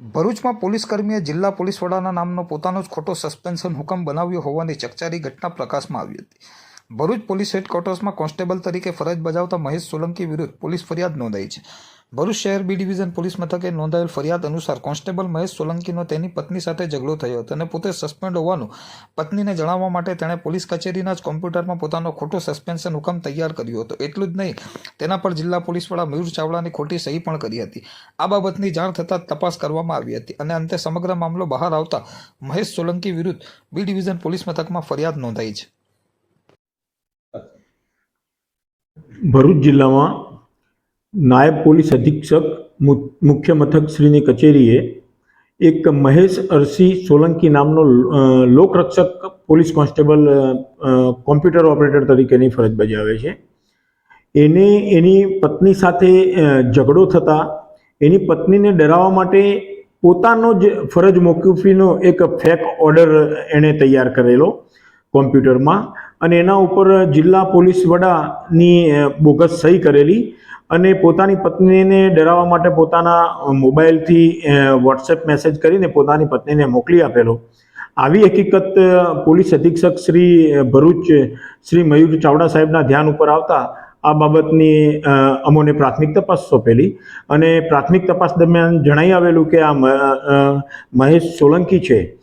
ભરૂચમાં પોલીસકર્મીએ જિલ્લા પોલીસ વડાના નામનો પોતાનો જ ખોટો સસ્પેન્શન હુકમ બનાવ્યો હોવાની ચકચારી ઘટના પ્રકાશમાં આવી હતી. ભરૂચ પોલીસ હેડક્વાર્ટર્સમાં કોન્સ્ટેબલ તરીકે ફરજ બજાવતા મહેશ સોલંકી વિરુદ્ધ પોલીસ ફરિયાદ નોંધાઈ છે. ભરૂચ શહેર બી ડિવિઝન પોલીસ મથકે નોંધાયેલ ફરિયાદ અનુસાર કોન્સ્ટેબલ મહેશ સોલંકીનો તેની પત્ની સાથે ઝઘડો થયો હતો અને પોતે સસ્પેન્ડ હોવાનું પત્નીને જણાવવા માટે તેણે પોલીસ કચેરીના જ કોમ્પ્યુટરમાં પોતાનો ખોટો સસ્પેન્શન હુકમ તૈયાર કર્યો હતો. એટલું જ નહીં, તેના પર જિલ્લા પોલીસ વડા મયુર ચાવડાની ખોટી સહી પણ કરી હતી. આ બાબતની જાણ થતાં તપાસ કરવામાં આવી હતી અને અંતે સમગ્ર મામલો બહાર આવતા મહેશ સોલંકી વિરુદ્ધ બી ડિવિઝન પોલીસ મથકમાં ફરિયાદ નોંધાઈ છે. ભરૂચ જિલ્લામાં નાયબ પોલીસ અધિક્ષક મુખ્ય મથક શ્રીની કચેરીએ એક મહેશ અરસી સોલંકી નામનો લોકરક્ષક પોલીસ કોન્સ્ટેબલ કોમ્પ્યુટર ઓપરેટર તરીકેની ફરજ બજાવે છે. એને, એની પત્ની સાથે ઝઘડો થતાં એની પત્નીને ડરાવવા માટે પોતાનો જ ફરજ મોકૂફીનો એક ફેક ઓર્ડર એણે તૈયાર કરેલો કોમ્પ્યુટરમાં અને એના ઉપર જિલ્લા પોલીસ વડાની બોગસ સહી કરેલી. અને પોતાની પત્નીને ડરાવવા માટે પોતાના મોબાઈલથી વોટ્સએપ મેસેજ કરીને પોતાની પત્નીને મોકલી આપેલો. આવી હકીકત પોલીસ અધિક્ષક શ્રી ભરૂચ, શ્રી મયુર ચાવડા સાહેબના ધ્યાન ઉપર આવતા આ બાબતની અમોને પ્રાથમિક તપાસ સોંપેલી અને પ્રાથમિક તપાસ દરમિયાન જણાઈ આવેલું કે આ મહેશ સોલંકી છે.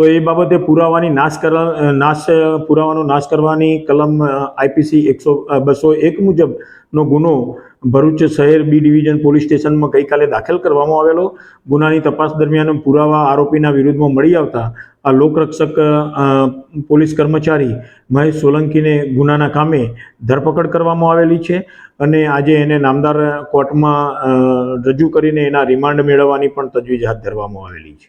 તો એ બાબતે પુરાવાની નાશ કરવા નાશ, પુરાવાનો નાશ કરવાની કલમ આઈપીસી એકસો બસો એક મુજબનો ગુનો ભરૂચ શહેર બી ડિવિઝન પોલીસ સ્ટેશનમાં ગઈકાલે દાખલ કરવામાં આવેલો. ગુનાની તપાસ દરમિયાન પુરાવા આરોપીના વિરુદ્ધમાં મળી આવતા આ લોકરક્ષક પોલીસ કર્મચારી મહેશ સોલંકીને ગુનાના કામે ધરપકડ કરવામાં આવેલી છે અને આજે એને નામદાર કોર્ટમાં રજૂ કરીને એના રિમાન્ડ મેળવવાની પણ તજવીજ હાથ ધરવામાં આવેલી છે.